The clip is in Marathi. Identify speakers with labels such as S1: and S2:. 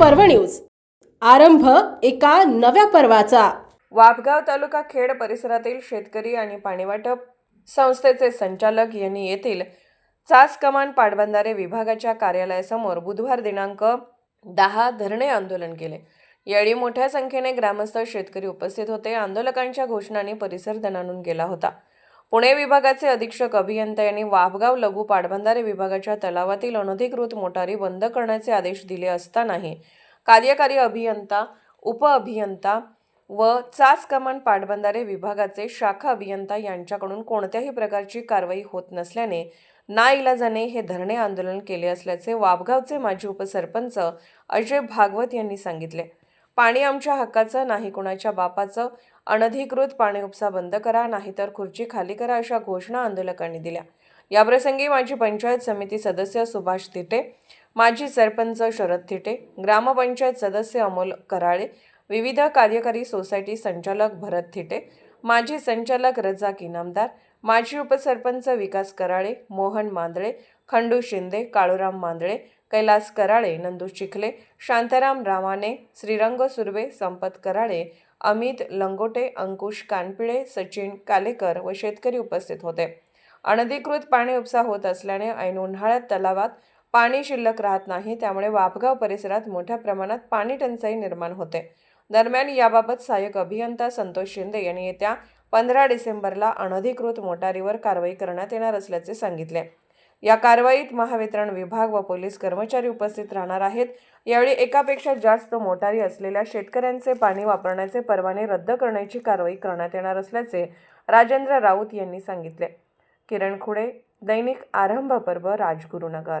S1: पर्व न्यूज. आरंभ एका नव्या पर्वाचा.
S2: वापगाव तालुका खेड परिसरातील शेतकरी आणि पाणीवाटप संस्थेचे संचालक यांनी येथील चास कमान पाटबंधारे विभागाच्या कार्यालयासमोर बुधवार दिनांक दहा धरणे आंदोलन केले. यावेळी मोठ्या संख्येने ग्रामस्थ शेतकरी उपस्थित होते. आंदोलकांच्या घोषणांनी परिसर दणाणून गेला होता. पुणे विभागाचे अधीक्षक अभियंता यांनी वापगाव लघु पाटबंधारे विभागाच्या तलावातील अनधिकृत मोटारी बंद करण्याचे आदेश दिले असतानाही कार्यकारी अभियंता उपअभियंता व चास कमान पाटबंधारे विभागाचे शाखा अभियंता यांच्याकडून कोणत्याही प्रकारची कारवाई होत नसल्याने नाईलाजाने हे धरणे आंदोलन केले असल्याचे वाबगावचे माजी उपसरपंच अजय भागवत यांनी सांगितले. पाणी आमच्या हक्काचं नाही कुणाच्या बापाचं. अनधिकृत पाणी उपसा बंद करा नाहीतर खुर्ची खाली करा अशा घोषणा आंदोलकांनी दिल्या. याप्रसंगी माजी पंचायत समिती सदस्य सुभाष थिटे माजी सरपंच शरद थिटे ग्रामपंचायत सदस्य अमोल कराळे विविध कार्यकारी सोसायटी संचालक भरत थिटे माजी संचालक रजाक इनामदार माजी उपसरपंच विकास कराळे मोहन मांदळे खंडू शिंदे काळूराम मांदळे कैलास कराळे नंदू चिखले शांताराम रामाने श्रीरंग सुर्वे संपत कराळे अमित लंगोटे अंकुश कानपिळे सचिन कालेकर व शेतकरी उपस्थित होते. अनधिकृत पाणी उपसा होत असल्याने ऐन उन्हाळ्यात तलावात पाणी शिल्लक राहत नाही त्यामुळे वापगाव परिसरात मोठ्या प्रमाणात पाणी टंचाई निर्माण होते. दरम्यान याबाबत सहाय्यक अभियंता संतोष शिंदे यांनी येत्या पंधरा डिसेंबरला अनधिकृत मोटारीवर कारवाई करण्यात येणार असल्याचे सांगितले. या कारवाईत महावितरण विभाग व पोलीस कर्मचारी उपस्थित राहणार आहेत. यावेळी एकापेक्षा जास्त मोटारी असलेल्या शेतकऱ्यांचे पाणी वापरण्याचे परवाने रद्द करण्याची कारवाई करण्यात येणार असल्याचे राजेंद्र राऊत यांनी सांगितले. किरण खुडे दैनिक आरंभ पर्व राजगुरुनगर.